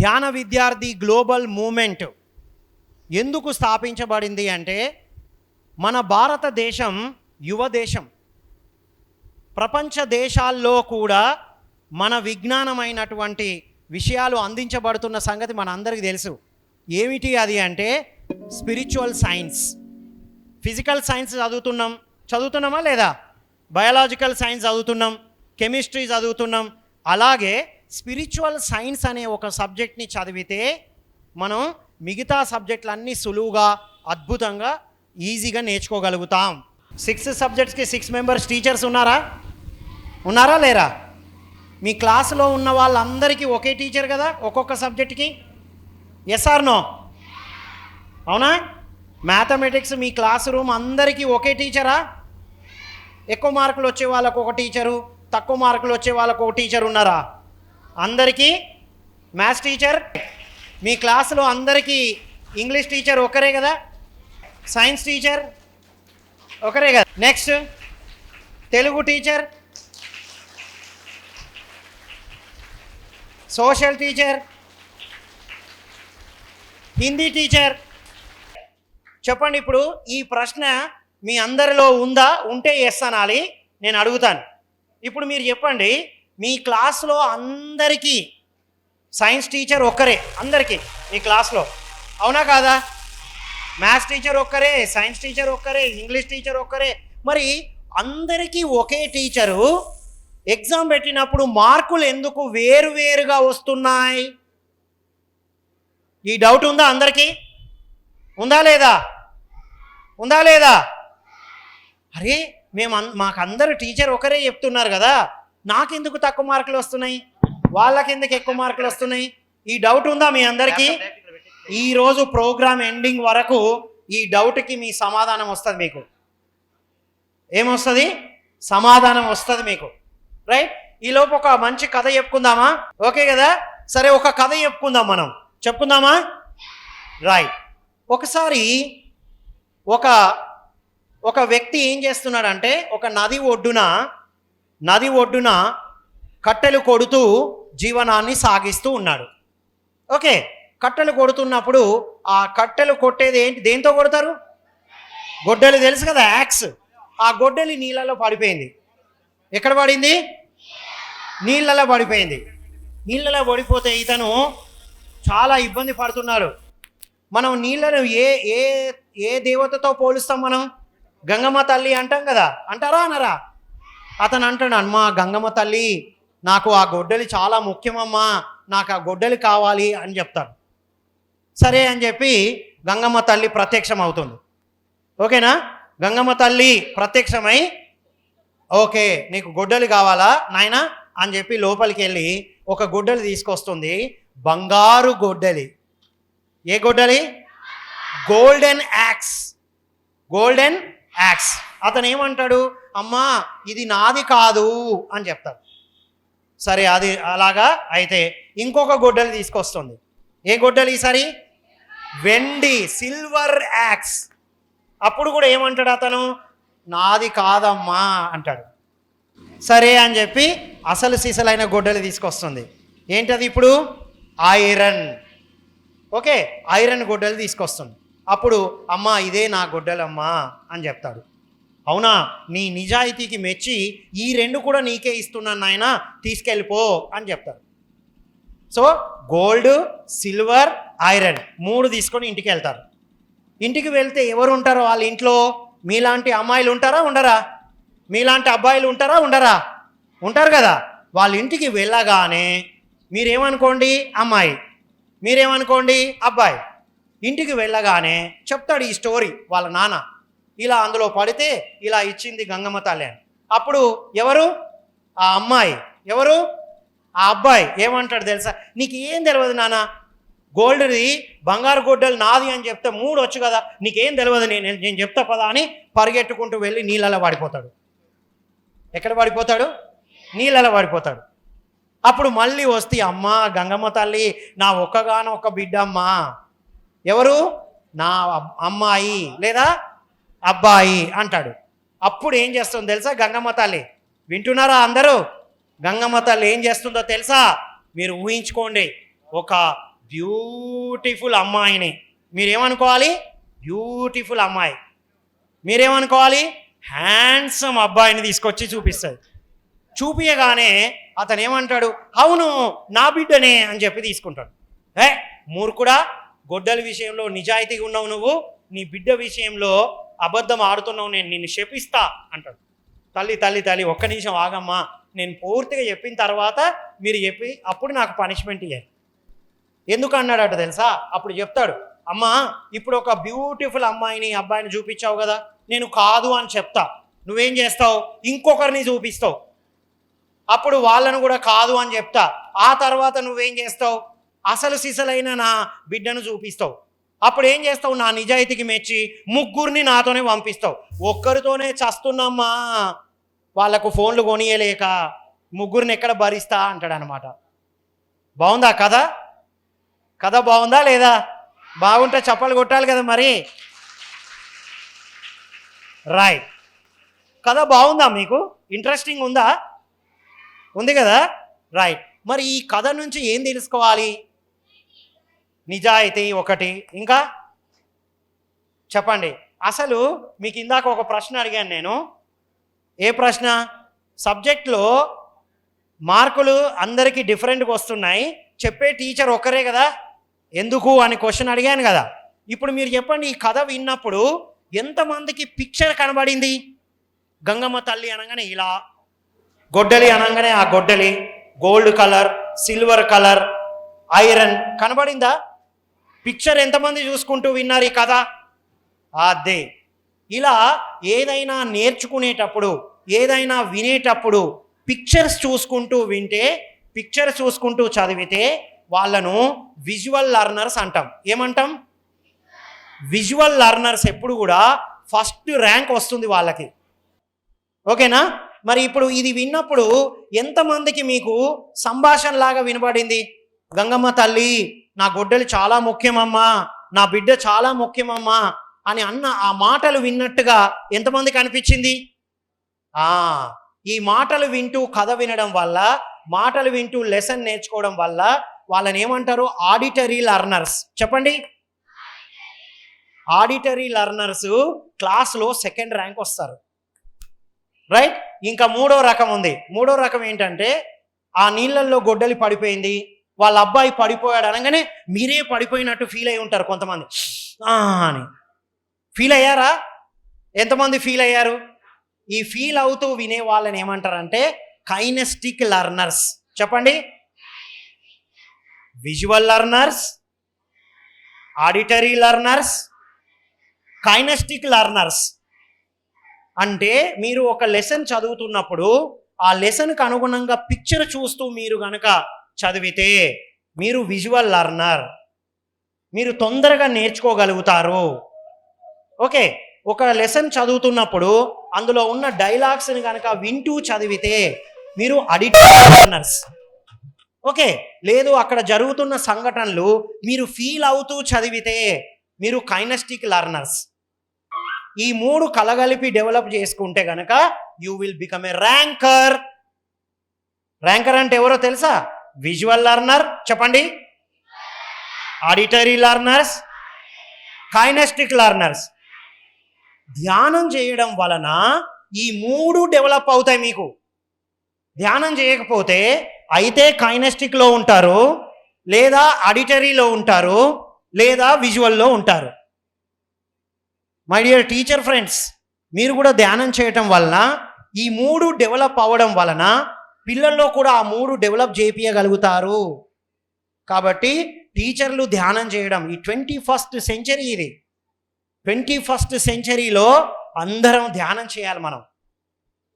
ధ్యాన విద్యార్థి global moment ఎందుకు స్థాపించబడింది అంటే మన భారతదేశం యువ దేశం. ప్రపంచ దేశాల్లో కూడా మన విజ్ఞానమైనటువంటి విషయాలు అందించబడుతున్న సంగతి మనందరికీ తెలుసు. ఏమిటి అది అంటే స్పిరిచువల్ సైన్స్. ఫిజికల్ సైన్స్ చదువుతున్నాం. చదువుతున్నామా లేదా? బయాలజికల్ సైన్స్ చదువుతున్నాం. కెమిస్ట్రీ చదువుతున్నాం. అలాగే స్పిరిచువల్ సైన్స్ అనే ఒక సబ్జెక్ట్ని చదివితే మనం మిగతా సబ్జెక్టులన్నీ సులువుగా అద్భుతంగా ఈజీగా నేర్చుకోగలుగుతాం. సిక్స్ సబ్జెక్ట్స్కి సిక్స్ మెంబర్స్ టీచర్స్ ఉన్నారా? ఉన్నారా లేరా? మీ క్లాసులో ఉన్న వాళ్ళందరికీ ఒకే టీచర్ కదా ఒక్కొక్క సబ్జెక్ట్కి ఎస్ ఆర్ నో అవునా? మ్యాథమెటిక్స్ మీ క్లాస్ రూమ్ అందరికీ ఒకే టీచరా ఎక్కువ మార్కులు వచ్చే వాళ్ళకు ఒక టీచరు తక్కువ మార్కులు వచ్చే వాళ్ళకు ఒక టీచర్ ఉన్నారా? అందరికీ మ్యాథ్స్ టీచర్ మీ క్లాసులో అందరికీ ఇంగ్లీష్ టీచర్ ఒకరే కదా? సైన్స్ టీచర్ ఒకరే కదా? Next Telugu teacher social teacher Hindi teacher. చెప్పండి ఇప్పుడు ఈ ప్రశ్న మీ అందరిలో ఉందా? ఉంటే ఎస్ అనాలి. నేను అడుగుతాను. ఇప్పుడు మీరు చెప్పండి మీ క్లాస్లో అందరికీ సైన్స్ టీచర్ ఒక్కరే అందరికీ మీ క్లాస్లో. అవునా కాదా? మ్యాథ్స్ టీచర్ ఒక్కరే సైన్స్ టీచర్ ఒక్కరే ఇంగ్లీష్ టీచర్ ఒక్కరే. మరి అందరికీ ఒకే టీచరు ఎగ్జామ్ పెట్టినప్పుడు మార్కులు ఎందుకు వేరువేరుగా వస్తున్నాయి? ఈ డౌట్ ఉందా అందరికీ? ఉందా లేదా? ఉందా లేదా? అరే మేము మాకందరూ టీచర్ ఒకరే చెప్తున్నారు కదా. నాకెందుకు తక్కువ మార్కులు వస్తున్నాయి? వాళ్ళకెందుకు ఎక్కువ మార్కులు వస్తున్నాయి? ఈ డౌట్ ఉందా మీ అందరికీ? ఈరోజు ప్రోగ్రామ్ ఎండింగ్ వరకు ఈ డౌట్కి మీ సమాధానం వస్తుంది మీకు. ఏమొస్తుంది? సమాధానం వస్తుంది మీకు. రైట్ ఈలోపు ఒక మంచి కథ చెప్పుకుందామా? ఓకే కదా? సరే ఒక కథ చెప్పుకుందాం మనం. చెప్పుకుందామా? రైట్ ఒకసారి ఒక ఒక వ్యక్తి ఏం చేస్తున్నాడంటే ఒక నది ఒడ్డున నది ఒడ్డున కట్టెలు కొడుతూ జీవనాన్ని సాగిస్తూ ఉన్నాడు. ఓకే కట్టెలు కొడుతున్నప్పుడు ఆ కట్టెలు కొట్టేది ఏంటి? దేంతో కొడతారు? గొడ్డలి తెలుసు కదా యాక్స్. ఆ గొడ్డలి నీళ్ళలో పడిపోయింది. ఎక్కడ పడింది? నీళ్ళలో పడిపోయింది. నీళ్ళలో పడిపోతే ఇతను చాలా ఇబ్బంది పడుతున్నాడు. మనం నీళ్ళను ఏ ఏ ఏ దేవతతో పోలుస్తాం మనం? గంగమ్మ తల్లి అంటాం కదా. అంటారా? అనరా? అతను అంటాడు అమ్మా గంగమ్మ తల్లి నాకు ఆ గొడ్డలి చాలా ముఖ్యమమ్మా నాకు ఆ గొడ్డలి కావాలి అని చెప్తాడు. సరే అని చెప్పి గంగమ్మ తల్లి ప్రత్యక్షం అవుతుంది ఓకేనా? గంగమ్మ తల్లి ప్రత్యక్షమై ఓకే నీకు గొడ్డలి కావాలా నాయనా? అని చెప్పి లోపలికి వెళ్ళి ఒక గొడ్డలి తీసుకొస్తుంది. బంగారు గొడ్డలి. ఏ గొడ్డలి? Golden axe. Golden axe. అతను ఏమంటాడు అమ్మా ఇది నాది కాదు అని చెప్తాడు. సరే అది అలాగా అయితే ఇంకొక గొడ్డలి తీసుకొస్తుంది. ఏ గొడ్డలి ఈసారి? వెండి సిల్వర్ యాక్స్. అప్పుడు కూడా ఏమంటాడు అతను? నాది కాదమ్మా అంటాడు. సరే అని చెప్పి అసలు సీసలైన గొడ్డలి తీసుకొస్తుంది. ఏంటది ఇప్పుడు? ఐరన్. ఓకే ఐరన్ గొడ్డలు తీసుకొస్తుంది. అప్పుడు అమ్మా ఇదే నా గొడ్డలమ్మా అని చెప్తాడు. అవునా? నీ నిజాయితీకి మెచ్చి ఈ రెండు కూడా నీకే ఇస్తున్నాను నాయన తీసుకెళ్ళిపో అని చెప్తారు. సో గోల్డ్ సిల్వర్ ఐరన్ మూడు తీసుకొని ఇంటికి వెళ్తారు. ఇంటికి వెళ్తే ఎవరు ఉంటారో వాళ్ళ ఇంట్లో? మీలాంటి అమ్మాయిలు ఉంటారా ఉండరా? మీలాంటి అబ్బాయిలు ఉంటారా ఉండరా? ఉంటారు కదా. వాళ్ళ ఇంటికి వెళ్ళగానే మీరేమనుకోండి అమ్మాయి. మీరేమనుకోండి అబ్బాయి. ఇంటికి వెళ్ళగానే చెప్తాడు ఈ స్టోరీ వాళ్ళ నాన్న. ఇలా అందులో పడితే ఇలా ఇచ్చింది గంగమ్మ తల్లి అని. అప్పుడు ఎవరు? ఆ అమ్మాయి. ఎవరు? ఆ అబ్బాయి. ఏమంటాడు తెలుసా? నీకు ఏం తెలియదు నాన్న? గోల్డ్ది బంగారు గొడ్డలు నాది అని చెప్తే మూడు వచ్చు కదా. నీకేం తెలియదు నేను నేను చెప్తా పదా అని పరిగెట్టుకుంటూ వెళ్ళి నీళ్ళలో పడిపోతాడు. ఎక్కడ పడిపోతాడు? నీళ్ళలో పడిపోతాడు. అప్పుడు మళ్ళీ వస్తే అమ్మ గంగమ్మ తల్లి నా ఒక్కగానో ఒక బిడ్డమ్మా. ఎవరు? నా అమ్మాయి. లేదా? అబ్బాయి అంటాడు. అప్పుడు ఏం చేస్తుంది తెలుసా? గంగమ్మ తల్లి. వింటున్నారా అందరూ? గంగమ్మ తల్లి ఏం చేస్తుందో తెలుసా? మీరు ఊహించుకోండి. ఒక బ్యూటిఫుల్ అమ్మాయిని. మీరేమనుకోవాలి? బ్యూటిఫుల్ అమ్మాయి. మీరేమనుకోవాలి? హ్యాండ్సమ్ అబ్బాయిని తీసుకొచ్చి చూపిస్తుంది. చూపించగానే అతను ఏమంటాడు అవును నా బిడ్డనే అని చెప్పి తీసుకుంటాడు. ఏ? మూర్ఖుడా గొడ్డల విషయంలో నిజాయితీగా ఉన్నావు నువ్వు. నీ బిడ్డ విషయంలో అబద్ధం ఆడుతున్నావు నేను నిన్ను శపిస్తా అంటాడు. తల్లి తల్లి తల్లి ఒక్క నిమిషం ఆగమ్మా. నేను పూర్తిగా చెప్పిన తర్వాత మీరు చెప్పి అప్పుడు నాకు పనిష్మెంట్ ఇవ్వాలి ఎందుకు అన్నాడట తెలుసా? అప్పుడు చెప్తాడు. అమ్మా ఇప్పుడు ఒక బ్యూటిఫుల్ అమ్మాయిని అబ్బాయిని చూపించావు కదా నేను కాదు అని చెప్తా. నువ్వేం చేస్తావు? ఇంకొకరిని చూపిస్తావు. అప్పుడు వాళ్ళను కూడా కాదు అని చెప్తా. ఆ తర్వాత నువ్వేం చేస్తావు? అసలు సిసలైన నా బిడ్డను చూపిస్తావు. అప్పుడు ఏం చేస్తావు? నా నిజాయితీకి మెచ్చి ముగ్గురిని నాతోనే పంపిస్తావు. ఒక్కరితోనే చస్తున్నామ్మా. వాళ్ళకు ఫోన్లు కొనియలేక ముగ్గురిని ఎక్కడ భరిస్తా అంటాడు అనమాట బాగుందా కథ? కథ బాగుందా లేదా? బాగుంటే చప్పలు కొట్టాలి కదా మరి. రాయ్ కథ బాగుందా మీకు? ఇంట్రెస్టింగ్ ఉందా? ఉంది కదా? రైట్ మరి ఈ కథ నుంచి ఏం తెలుసుకోవాలి? నిజాయితీ ఒకటి. ఇంకా చెప్పండి. అసలు మీకు ఇందాక ఒక ప్రశ్న అడిగాను నేను. ఏ ప్రశ్న? సబ్జెక్ట్లో మార్కులు అందరికీ డిఫరెంట్గా వస్తున్నాయి. చెప్పే టీచర్ ఒక్కరే కదా? ఎందుకు అని క్వశ్చన్ అడిగాను కదా. ఇప్పుడు మీరు చెప్పండి ఈ కథ విన్నప్పుడు ఎంతమందికి పిక్చర్ కనబడింది? గంగమ్మ తల్లి అనగానే ఇలా గొడ్డలి అనగానే ఆ గొడ్డలి gold colour silver colour iron కనబడిందా? Picture ఎంతమంది చూసుకుంటూ విన్నారు ఈ కథ? అదే. ఇలా ఏదైనా నేర్చుకునేటప్పుడు ఏదైనా వినేటప్పుడు పిక్చర్స్ చూసుకుంటూ వింటే పిక్చర్ చూసుకుంటూ చదివితే వాళ్ళను విజువల్ లర్నర్స్ అంటాం. ఏమంటాం? విజువల్ లర్నర్స్ ఎప్పుడు కూడా ఫస్ట్ ర్యాంక్ వస్తుంది వాళ్ళకి. ఓకేనా? మరి ఇప్పుడు ఇది విన్నప్పుడు ఎంతమందికి మీకు సంభాషణలాగా వినబడింది? గంగమ్మ తల్లి నా గొడ్డలు చాలా ముఖ్యమమ్మా నా బిడ్డ చాలా ముఖ్యమమ్మా అని అన్న ఆ మాటలు విన్నట్టుగా ఎంతమందికి అనిపించింది? ఆ ఈ మాటలు వింటూ కథ వినడం వల్ల మాటలు వింటూ లెసన్ నేర్చుకోవడం వల్ల వాళ్ళని ఏమంటారు ఆడిటరీ లర్నర్స్. చెప్పండి. ఆడిటరీ లర్నర్స్ క్లాస్లో సెకండ్ ర్యాంక్ వస్తారు. రైట్? ఇంకా మూడో రకం ఉంది. మూడో రకం ఏంటంటే ఆ నీళ్ళల్లో గొడ్డలి పడిపోయింది. వాళ్ళ అబ్బాయి పడిపోయాడు అనగానే మీరే పడిపోయినట్టు ఫీల్ అయి ఉంటారు కొంతమంది. అని. ఫీల్ అయ్యారా? ఎంతమంది ఫీల్ అయ్యారు? ఈ ఫీల్ అవుతూ వినే వాళ్ళని ఏమంటారంటే కైనెస్టిక్ లర్నర్స్ చెప్పండి. Visual learners auditory learners kinesthetic learners అంటే మీరు ఒక లెసన్ చదువుతున్నప్పుడు ఆ లెసన్కి అనుగుణంగా పిక్చర్ చూస్తూ మీరు కనుక చదివితే మీరు విజువల్ లర్నర్ మీరు తొందరగా నేర్చుకోగలుగుతారు. ఓకే ఒక లెసన్ చదువుతున్నప్పుడు అందులో ఉన్న డైలాగ్స్ని కనుక వింటూ చదివితే మీరు అడిక్ట్ లర్నర్స్ ఓకే లేదు అక్కడ జరుగుతున్న సంఘటనలు మీరు ఫీల్ అవుతూ చదివితే మీరు కైనస్టిక్ లర్నర్స్ ఈ మూడు కలగలిపి డెవలప్ చేసుకుంటే గనక you will become a ranker ranker అంటే ఎవరో తెలుసా? విజువల్ లర్నర్ చెప్పండి. ఆడిటరీ లర్నర్స్ కైనెస్టిక్ లర్నర్స్ ధ్యానం చేయడం వలన ఈ మూడు డెవలప్ అవుతాయి మీకు. ధ్యానం చేయకపోతే అయితే కైనెస్టిక్లో ఉంటారు లేదా ఆడిటరీలో ఉంటారు లేదా విజువల్లో ఉంటారు. మై డియర్ టీచర్ ఫ్రెండ్స్ మీరు కూడా ధ్యానం చేయటం వలన ఈ మూడు డెవలప్ అవ్వడం వలన పిల్లల్లో కూడా ఆ మూడు డెవలప్ చేయించగలుగుతారు కాబట్టి టీచర్లు ధ్యానం చేయడం ఈ ట్వంటీ ఫస్ట్ సెంచరీ ఇది. ట్వంటీ ఫస్ట్ సెంచరీలో అందరం ధ్యానం చేయాలి మనం.